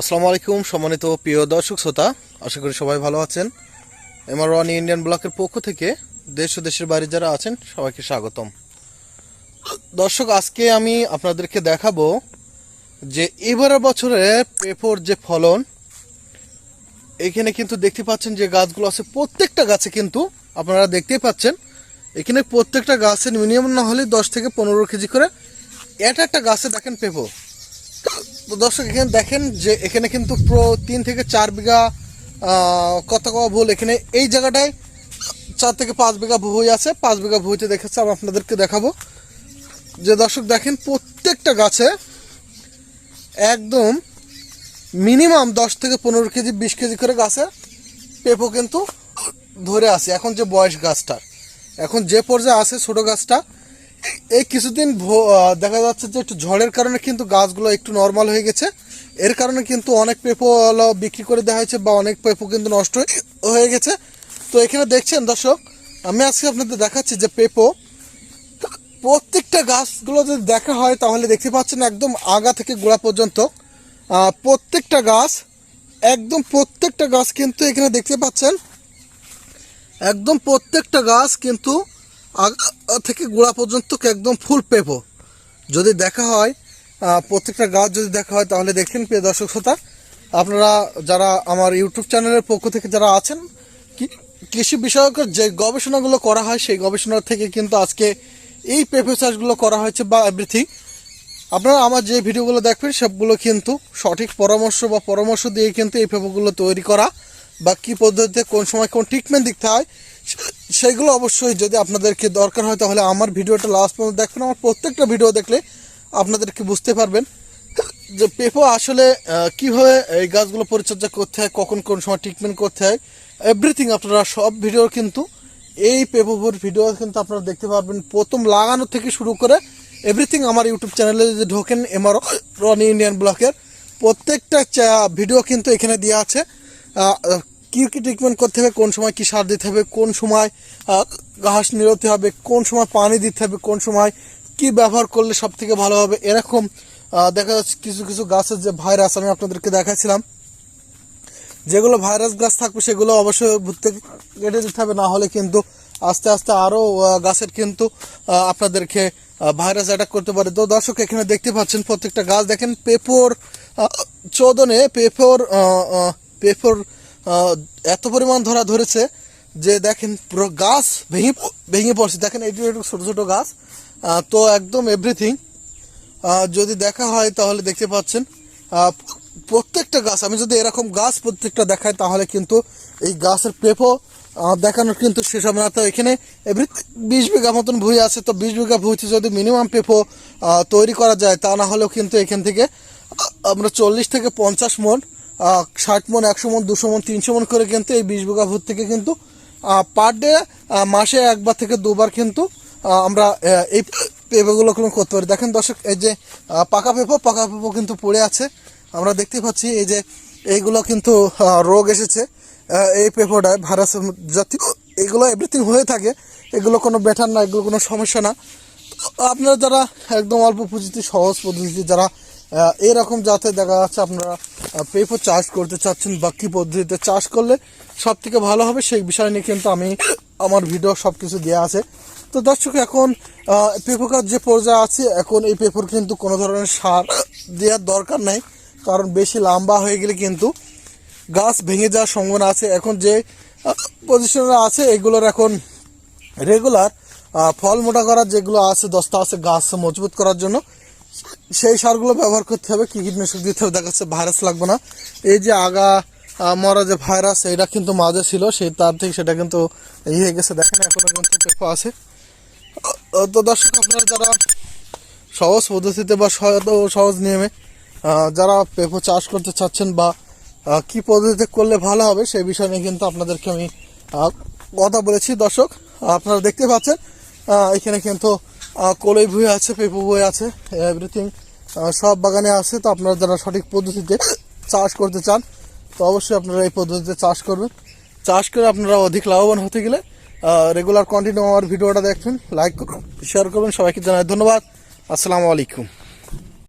আসসালামু আলাইকুম, সম্মানিত প্রিয় দর্শক শ্রোতা, আশা করি সবাই ভালো আছেন। এমআর ওয়ান ইন্ডিয়ান ব্লকের পক্ষ থেকে দেশ ও দেশের বাইরে যারা আছেন, সবাইকে স্বাগতম। দর্শক, আজকে আমি আপনাদেরকে দেখাবো যে এবারের বছরে পেপর যে ফলন, এখানে কিন্তু দেখতে পাচ্ছেন যে গাছগুলো আছে, প্রত্যেকটা গাছে কিন্তু আপনারা দেখতেই পাচ্ছেন, এখানে প্রত্যেকটা গাছের মিনিমাম না হলে দশ থেকে পনেরো কেজি করে এটা একটা গাছে দেখেন পেপো। তো দর্শক, এখানে দেখেন যে এখানে কিন্তু প্র তিন থেকে চার বিঘা কথা কওয়া ভুল এখানে এই জায়গাটায় চার থেকে পাঁচ বিঘা ভুঁই আছে। পাঁচ বিঘা ভুঁইতে দেখেছে আমি আপনাদেরকে দেখাবো। যে দর্শক, দেখেন প্রত্যেকটা গাছে একদম মিনিমাম দশ থেকে পনেরো কেজি, বিশ কেজি করে গাছে পেঁপো কিন্তু ধরে আছে। এখন যে বয়স গাছটার, এখন যে পর্যায়ে আছে ছোটো গাছটা এই কিছুদিন দেখা যাচ্ছে যে একটু ঝড়ের কারণে কিন্তু গাছগুলো একটু নর্মাল হয়ে গেছে। এর কারণে কিন্তু অনেক পেঁপো বিক্রি করে দেওয়া হয়েছে বা অনেক পেঁপো কিন্তু নষ্ট হয়ে গেছে। তো এখানে দেখছেন দর্শক, আমি আজকে আপনাদের দেখাচ্ছি যে পেঁপো প্রত্যেকটা গাছগুলো যদি দেখা হয় তাহলে দেখতে পাচ্ছেন একদম আগা থেকে গোড়া পর্যন্ত। প্রত্যেকটা গাছ, একদম প্রত্যেকটা গাছ কিন্তু এখানে দেখতে পাচ্ছেন। একদম প্রত্যেকটা গাছ কিন্তু আগা থেকে গোড়া পর্যন্ত একদম ফুল পেপো যদি দেখা হয় প্রত্যেকটা গাছ যদি দেখা হয়, তাহলে দেখেন প্রিয় দর্শক শ্রোতা, আপনারা যারা আমার ইউটিউব চ্যানেলের পক্ষ থেকে যারা আছেন কৃষি বিষয়ক যে গবেষণাগুলো করা হয়, সেই গবেষণা থেকে কিন্তু আজকে এই পেঁপে চাষগুলো করা হয়েছে বা এভরিথিং আপনারা আমার যে ভিডিওগুলো দেখবেন, সবগুলো কিন্তু সঠিক পরামর্শ বা পরামর্শ দিয়ে কিন্তু এই পেঁপেগুলো তৈরি করা বা কী পদ্ধতিতে কোন সময় কোন ট্রিটমেন্ট দিতে হয় সেগুলো অবশ্যই যদি আপনাদেরকে দরকার হয়, তাহলে আমার ভিডিওটা লাস্ট পর্যন্ত দেখবেন। আমার প্রত্যেকটা ভিডিও দেখলে আপনাদেরকে বুঝতে পারবেন যে পেঁপো আসলে কীভাবে এই গাছগুলো পরিচর্যা করতে হয়, কখন কোন সময় ট্রিটমেন্ট করতে হয় এভরিথিং আপনারা সব ভিডিও কিন্তু, এই পেঁপোর ভিডিও কিন্তু আপনারা দেখতে পারবেন। প্রথম লাগানো থেকে শুরু করে এভরিথিং আমার ইউটিউব চ্যানেলে যদি ঢোকেন এমআর রনি ইন্ডিয়ান ব্লকের প্রত্যেকটা ভিডিও কিন্তু এখানে দেওয়া আছে। কি কি ট্রিটমেন্ট করতে হবে, কোন সময় কি সার দিতে হবে, কোন সময় ঘাস নিরোতে হবে, কোন সময় পানি দিতে হবে, কোন সময় কি ব্যবহার করলে সব থেকে ভালো হবে, এরকম দেখা যাচ্ছে কিছু কিছু গাছের যে ভাইরাস আমি আপনাদেরকে দেখাচ্ছিলাম যেগুলো ভাইরাস গাছ থাকবে সেগুলো অবশ্যই ভুট্টে কেটে দিতে হবে, না হলে কিন্তু আস্তে আস্তে আরও গাছের কিন্তু আপনাদেরকে ভাইরাস অ্যাটাক করতে পারে। তো দর্শক, এখানে দেখতে পাচ্ছেন প্রত্যেকটা গাছ, দেখেন পেপর চোদনে পেপর পেপর এত পরিমাণ ধরা ধরেছে যে দেখেন পুরো গাছ ভেঙে ভেঙে পড়ছে। দেখেন এটি একটু ছোটো ছোটো গাছ। তো একদম এভরিথিং যদি দেখা হয় তাহলে দেখতে পাচ্ছেন। প্রত্যেকটা গাছ, আমি যদি এরকম গাছ প্রত্যেকটা দেখাই তাহলে কিন্তু এই গাছের পেপো দেখানোর কিন্তু শেষ হবে না। তো এখানে এভরি বিশ বিঘা মতন ভুঁই আছে। তো বিশ বিঘা ভুঁইতে যদি মিনিমাম পেপো তৈরি করা যায়, তা না হলেও কিন্তু এখান থেকে আমরা চল্লিশ থেকে পঞ্চাশ মন ষাট মন, একশো মন, দুশো মন, তিনশো মন করে কিন্তু এই বিশ বিঘা ভূত থেকে কিন্তু পার ডে মাসে একবার থেকে দুবার কিন্তু আমরা এই পেঁপেগুলো কোনো করতে পারি। দেখেন দর্শক, এই যে পাকা পেঁপো পাকা পেঁপো কিন্তু পড়ে আছে। আমরা দেখতে পাচ্ছি এই যে, এইগুলো কিন্তু রোগ এসেছে এই পেঁপোটায়, ভাইরাস জাতীয়, এগুলো এভরিথিং হয়ে থাকে। এগুলো কোনো বেটার না, এগুলো কোনো সমস্যা না। আপনারা যারা একদম অল্প পুঁজিতে, সহজ পদ্ধতিতে যারা এরকম যাতে দেখা যাচ্ছে আপনারা পেঁপো চাষ করতে চাচ্ছেন বা কী পদ্ধতিতে চাষ করলে সব থেকে ভালো হবে সেই বিষয় নিয়ে কিন্তু আমি আমার ভিডিও সব কিছু দেওয়া আছে। তো দর্শক এখন আহ, পেঁপো গাছ যে পর্যায়ে আছে এখন এই পেঁপোর কিন্তু কোনো ধরনের সার দেওয়ার দরকার নাই কারণ বেশি লম্বা হয়ে গেলে কিন্তু গাছ ভেঙে যাওয়ার সম্ভাবনা আছে। এখন যে পজিশনে আছে এগুলোর এখন রেগুলার ফল মোটা করার যেগুলো আছে দশটা আছে গাছ মজবুত করার জন্য সেই সারগুলো ব্যবহার করতে হবে। কি কীটনাশক দিতে হবে দেখা যাচ্ছে ভাইরাস লাগবে না। এই যে আগা মরা যে ভাইরাস এটা কিন্তু মাঝে ছিল, সেই তার থেকে সেটা কিন্তু ইয়ে হয়ে গেছে। দেখেন এখনও কিন্তু পেপো আছে। তো দর্শক, আপনারা যারা সহজ পদ্ধতিতে বা সহজ নিয়মে যারা পেঁপো চাষ করতে চাচ্ছেন বা কি পদ্ধতিতে করলে ভালো হবে, সেই বিষয় নিয়ে কিন্তু আপনাদেরকে আমি কথা বলেছি। দর্শক, আপনারা দেখতে পাচ্ছেন এখানে কিন্তু কলই ভুঁই আছে, পেঁপু ভুঁই আছে এভরিথিং সব বাগানে আছে। তো আপনারা যারা সঠিক পদ্ধতিতে চাষ করতে চান, তো অবশ্যই আপনারা এই পদ্ধতিতে চাষ করবেন। চাষ করে আপনারা অধিক লাভবান হতে গেলে রেগুলার কন্টিনিউ আমার ভিডিওটা দেখবেন লাইক করুন শেয়ার করবেন, সবাইকে জানাই ধন্যবাদ। আসসালামু আলাইকুম।